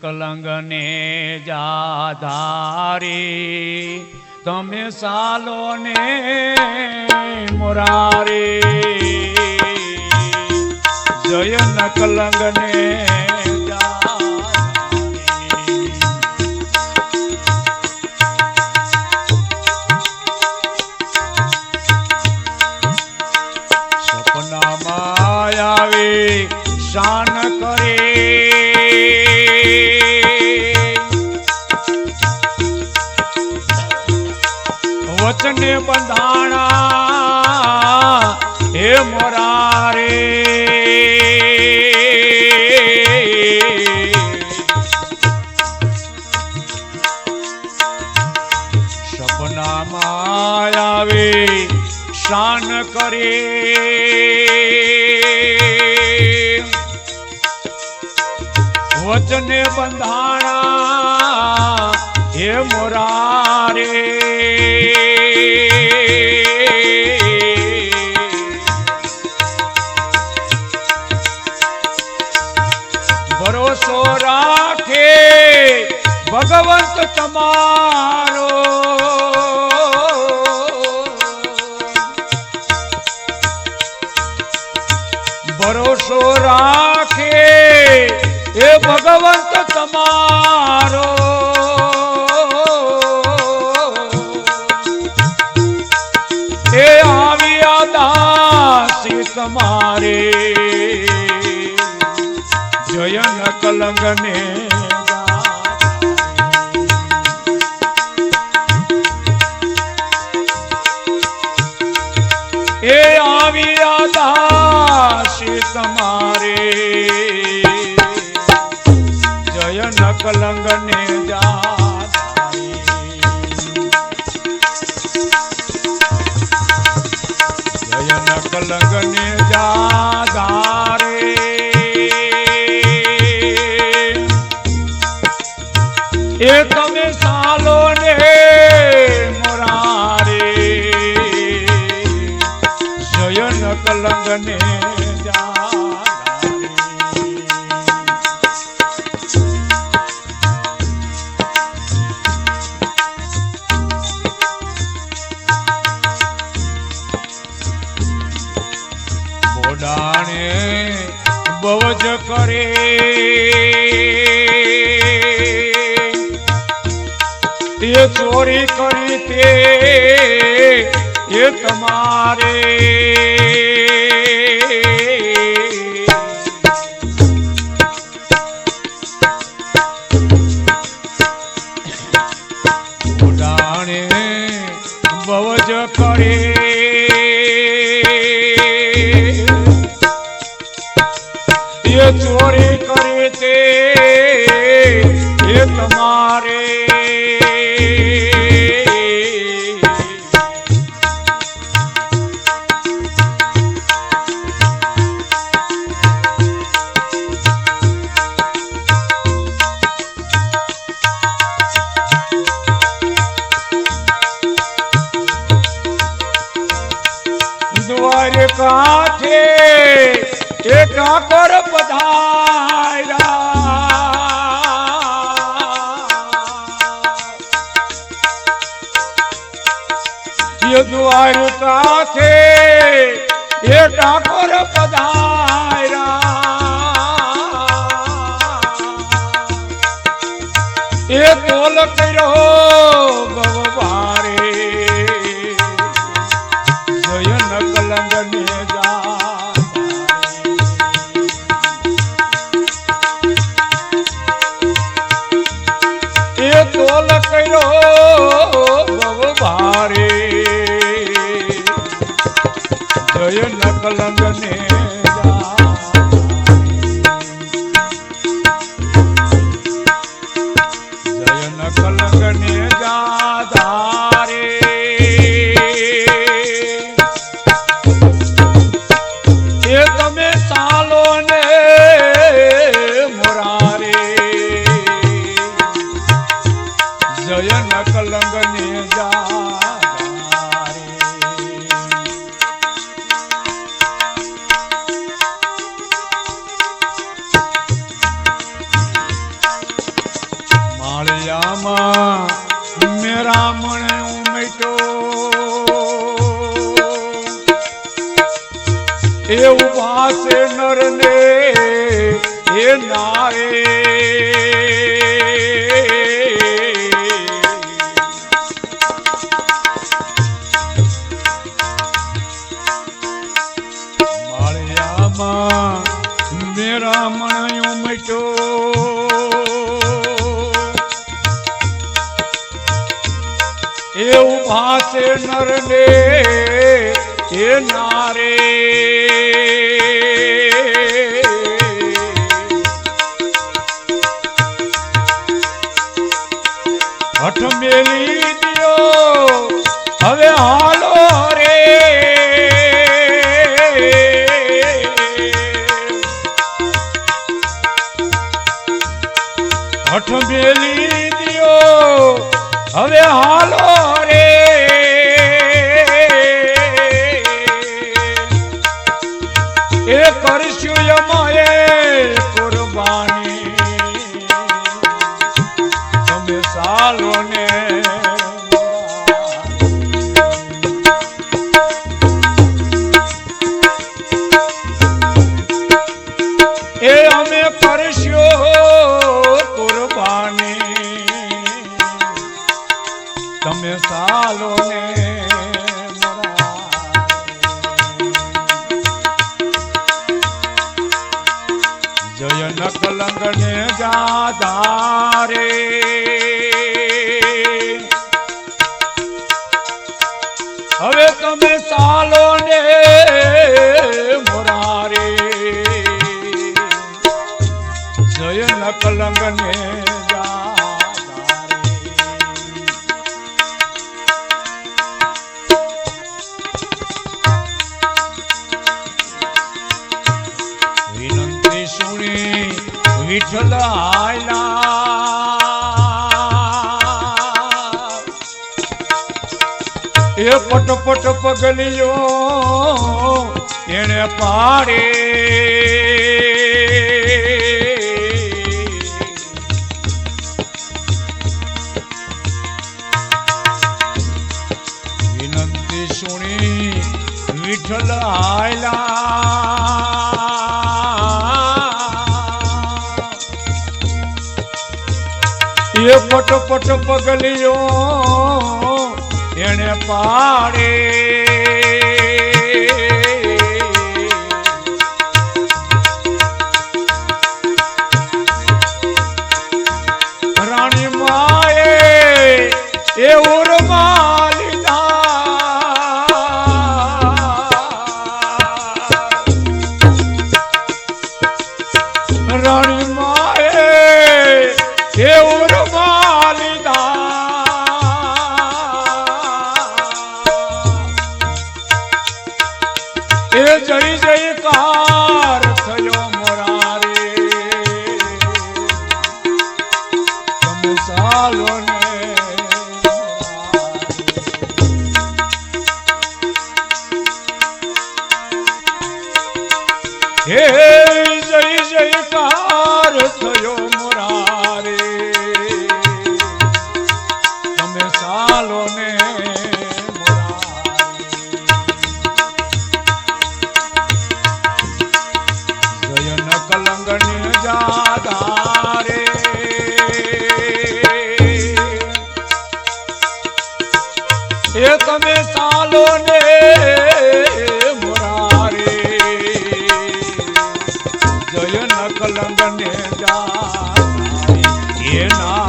કલંગને જાધારી. તમે સાલો ને મુરારી. જય કલંગને જાધારી. સપનામાં આવી શાન વચને બંધાણા. હે મોરારે. ભરોસો રાખે ભગવંત તમારો. ભરોસો રાખે તમારે. જયન કલંગને એ આવી દાસી તમારે. જયન કલંગને જાધારી. જયન કલંગને જાધારે તે ચોરી કરી તે એ તમારે. બવજ કરે. એ ચોરી કરી તે એ તમારે. પધાર્યા દ્વારકાથી એ ઠાકોર પધાર્યા. એ તોલ કર્યો ભગવારે જયન કલંગને માળિયામાં મેરા મણે ઉમેટો. એ છે નરને એ નારે એ ભાષે છે નરને એ નારે. એ કરશું અમારે કુરબાની. તમે સાલો ને એ અમે કરશું કુરબાની. તમે સાલો ને વિઠ્ઠલ આયલા એ પટ પટ પગલિયો એને પાડે. એ પટ પટ પગલિયો એને પાડે. હે એના